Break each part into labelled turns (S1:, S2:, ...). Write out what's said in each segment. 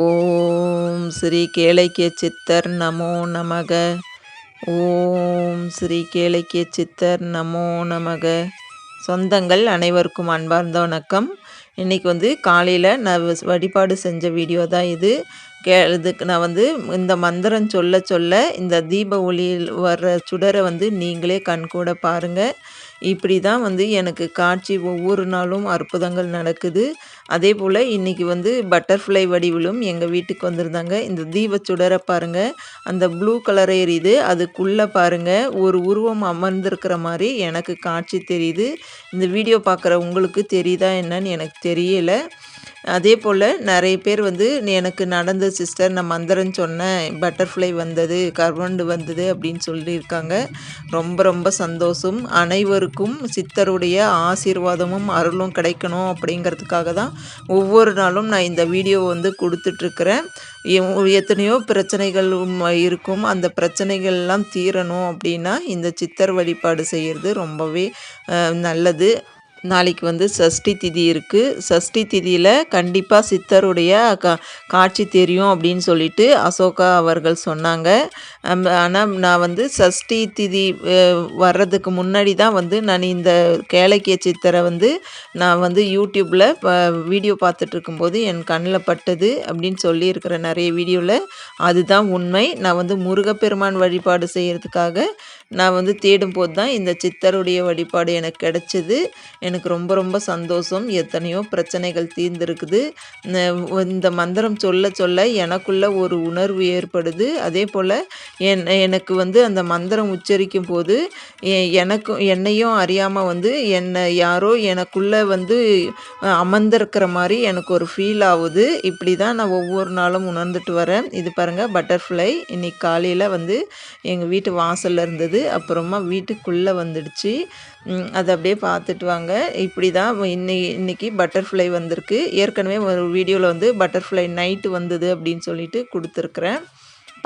S1: ஓம் ஸ்ரீ கேளைக்கிய சித்தர் நமோ நமக. ஓம் ஸ்ரீ கேளைக்கிய சித்தர் நமோ நமக. சொந்தங்கள் அனைவருக்கும் அன்பார்ந்த வணக்கம். இன்றைக்கி வந்து காலையில் நான் வழிபாடு செஞ்ச வீடியோ தான் இது. கே இதுக்கு நான் வந்து இந்த மந்திரம் சொல்ல சொல்ல இந்த தீப ஒளியில் வர்ற சுடரை வந்து நீங்களே கண்கூட பாருங்கள் இப்படி தான் வந்து எனக்கு காட்சி ஒவ்வொரு நாளும் அற்புதங்கள் நடக்குது. அதே போல் இன்றைக்கி வந்து பட்டர்ஃப்ளை வடிவிலும் எங்கள் வீட்டுக்கு வந்திருந்தாங்க. இந்த தீப சுடரை பாருங்கள் அந்த ப்ளூ கலர் எரியுது. அதுக்குள்ளே பாருங்கள் ஒரு உருவம் அமர்ந்திருக்கிற மாதிரி எனக்கு காட்சி தெரியுது. இந்த வீடியோ பார்க்குற உங்களுக்கு தெரியுதா என்னன்னு எனக்கு தெரியலை. அதே போல் நிறைய பேர் வந்து எனக்கு நடந்த சிஸ்டர் நான் மந்திரம் சொன்னேன் பட்டர்ஃப்ளை வந்தது கர்வண்டு வந்தது அப்படின்னு சொல்லியிருக்காங்க. ரொம்ப ரொம்ப சந்தோஷம். அனைவருக்கும் சித்தருடைய ஆசீர்வாதமும் அருளும் கிடைக்கணும் அப்படிங்கிறதுக்காக தான் ஒவ்வொரு நாளும் நான் இந்த வீடியோ வந்து கொடுத்துட்ருக்குறேன். எத்தனையோ பிரச்சனைகள் இருக்கும். அந்த பிரச்சனைகள்லாம் தீரணும் அப்படின்னா இந்த சித்தர் வழிபாடு செய்கிறது ரொம்பவே நல்லது. நாளைக்கு வந்து சஷ்டி திதி இருக்குது சஷ்டி திதியில் கண்டிப்பாக சித்தருடைய கா காட்சி தெரியும் அப்படின்னு சொல்லிட்டு அசோகா அவர்கள் சொன்னாங்க. ஆனால் நான் வந்து சஷ்டி திதி வர்றதுக்கு முன்னாடி தான் வந்து நான் இந்த கேளக்கிய சித்தரை வந்து நான் வந்து யூடியூப்பில் வீடியோ பார்த்துட்டு இருக்கும்போது என் கண்ணில் பட்டது அப்படின்னு சொல்லியிருக்கிற நிறைய வீடியோவில் அதுதான் உண்மை. நான் வந்து முருகப்பெருமான் வழிபாடு செய்கிறதுக்காக நான் வந்து தேடும்போது தான் இந்த சித்தருடைய வழிபாடு எனக்கு கிடச்சிது. எனக்கு ரொம்ப ரொம்ப சந்தோஷம். எத்தனையோ பிரச்சனைகள் தீர்ந்துருக்குது. இந்த மந்திரம் சொல்ல சொல்ல எனக்குள்ள ஒரு உணர்வு ஏற்படுது. அதே போல் என் எனக்கு வந்து அந்த மந்திரம் உச்சரிக்கும் போது எனக்கும் என்னையும் அறியாமல் வந்து என்னை யாரோ எனக்குள்ளே வந்து அமர்ந்திருக்கிற மாதிரி எனக்கு ஒரு ஃபீல் ஆகுது இப்படி தான் நான் ஒவ்வொரு நாளும் உணர்ந்துட்டு வரேன். இது பாருங்கள் பட்டர்ஃப்ளை இன்னைக்கு காலையில் வந்து எங்கள் வீட்டு வாசலில் இருந்தது. அப்புறமா வீட்டுக்குள்ளே வந்துடுச்சு. அதை அப்படியே பார்த்துட்டு வாங்க. இப்படி தான் இன்னை இன்றைக்கி பட்டர்ஃப்ளை வந்திருக்கு. ஏற்கனவே ஒரு வீடியோவில் வந்து பட்டர்ஃப்ளை நைட்டு வந்தது அப்படின்னு சொல்லிட்டு கொடுத்துருக்குறேன்.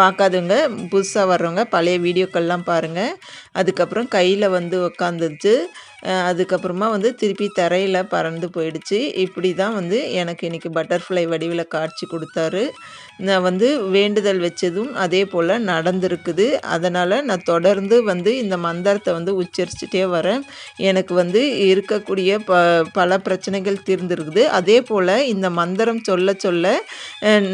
S1: பார்க்காதவங்க புதுசாக வர்றவங்க பழைய வீடியோக்கள்லாம் பாருங்கள் அதுக்கப்புறம் கையில் வந்து உக்காந்துச்சு அதுக்கப்புறமா வந்து திருப்பி தரையில் பறந்து போயிடுச்சு. இப்படி தான் வந்து எனக்கு இன்றைக்கி பட்டர்ஃப்ளை வடிவில் காட்சி கொடுத்தாரு. நான் வந்து வேண்டுதல் வச்சதும் அதே போல் நடந்திருக்குது. அதனால் நான் தொடர்ந்து வந்து இந்த மந்திரத்தை வந்து உச்சரிச்சுட்டே வரேன். எனக்கு வந்து இருக்கக்கூடிய ப பல பிரச்சனைகள் தீர்ந்துருக்குது. அதே போல் இந்த மந்திரம் சொல்ல சொல்ல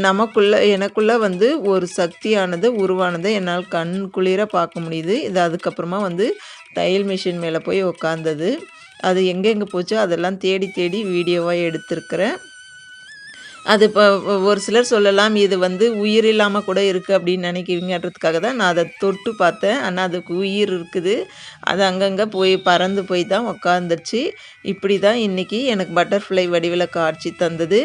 S1: நமக்குள்ள எனக்குள்ளே வந்து ஒரு சக்தியானது உருவானதை என்னால் கண் குளிர பார்க்க முடியுது. இது அதுக்கப்புறமா வந்து தையல் மிஷின் மேலே போய் உக்காந்தது. அது எங்கெங்கே போச்சோ அதெல்லாம் தேடி தேடி வீடியோவாக எடுத்திருக்கிறேன். அது இப்போ ஒரு சிலர் சொல்லலாம் இது வந்து உயிர் இல்லாமல் கூட இருக்குது அப்படின்னு நினைக்கிறீங்கன்றதுக்காக தான் நான் அதை தொட்டு பார்த்தேன். ஆனால் அதுக்கு உயிர் இருக்குது. அது அங்கங்கே போய் பறந்து போய் தான் உக்காந்துருச்சு இப்படி தான் இன்றைக்கி எனக்கு பட்டர்ஃப்ளை வடிவில் காட்சி தந்தது.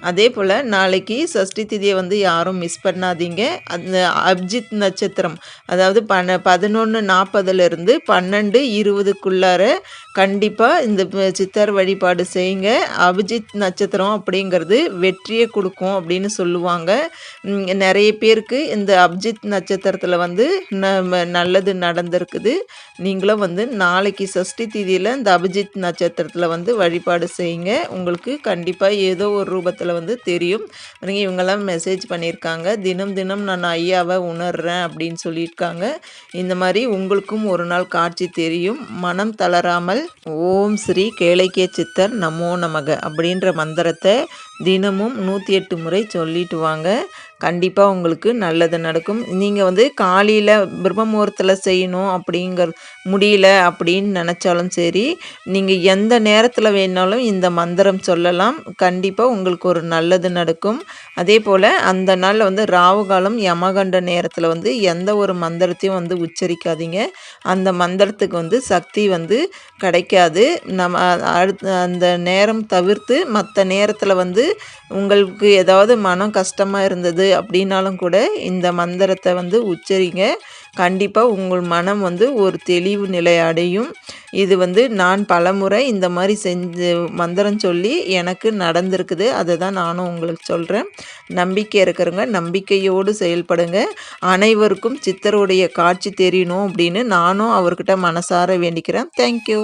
S1: அதே போல் நாளைக்கு சஷ்டி திதியை வந்து யாரும் மிஸ் பண்ணாதீங்க. அந்த அப்ஜித் நட்சத்திரம் அதாவது பன பதினொன்று நாற்பதுலேருந்து பன்னெண்டு இருபதுக்குள்ளார கண்டிப்பாக இந்த சித்தர் வழிபாடு செய்யுங்க. அபிஜித் நட்சத்திரம் அப்படிங்கிறது வெற்றியை கொடுக்கும் அப்படின்னு சொல்லுவாங்க. நிறைய பேருக்கு இந்த அபிஜித் நட்சத்திரத்தில் வந்து நல்லது நடந்திருக்குது. நீங்களும் வந்து நாளைக்கு சஷ்டி திதியில் இந்த அபிஜித் நட்சத்திரத்தில் வந்து வழிபாடு செய்யுங்க. உங்களுக்கு கண்டிப்பாக ஏதோ ஒரு ரூபத்தில் வந்து தெரியும். இவங்கெல்லாம் மெசேஜ் பண்ணியிருக்காங்க. தினம் தினம் நான் ஐயாவை உணர்றேன் அப்படின்னு சொல்லியிருக்காங்க. இந்த மாதிரி உங்களுக்கும் ஒரு நாள் காட்சி தெரியும். மனம் தளராமல் ஓம் ஸ்ரீ கேளைக்கிய சித்தர் நமோ நமக அப்படின்ற மந்திரத்தை தினமும் நூற்றி எட்டு முறை சொல்லிட்டு வாங்க. கண்டிப்பாக உங்களுக்கு நல்லது நடக்கும். நீங்கள் வந்து காலையில் பிரம்மமுகூர்த்தத்தில் செய்யணும் அப்படிங்கிற முடியல அப்படின்னு நினச்சாலும் சரி நீங்கள் எந்த நேரத்தில் வேணாலும் இந்த மந்திரம் சொல்லலாம். கண்டிப்பாக உங்களுக்கு ஒரு நல்லது நடக்கும். அதே போல் அந்த நாளில் வந்து ராவு காலம் யமகண்ட நேரத்தில் வந்து எந்த ஒரு மந்திரத்தையும் வந்து உச்சரிக்காதீங்க. அந்த மந்திரத்துக்கு வந்து சக்தி வந்து கிடைக்காது. நம்ம அடுத்த அந்த நேரம் தவிர்த்து மற்ற நேரத்தில் வந்து உங்களுக்கு ஏதாவது மனம் கஷ்டமாக இருந்தது அப்படின்னாலும் கூட இந்த மந்திரத்தை வந்து உச்சரிங்க. கண்டிப்பாக உங்கள் மனம் வந்து ஒரு தெளிவு நிலை அடையும். இது வந்து நான் பலமுறை இந்த மாதிரி செஞ்சு மந்திரம் சொல்லி எனக்கு நடந்திருக்குது. அதை தான் நானும் உங்களுக்கு சொல்கிறேன் நம்பிக்கை இருக்கிறவங்க நம்பிக்கையோடு செயல்படுங்க. அனைவருக்கும் சித்தருடைய காட்சி தெரியணும் அப்படின்னு நானும் அவர்கிட்ட மனசார வேண்டிக்கிறேன். தேங்க்யூ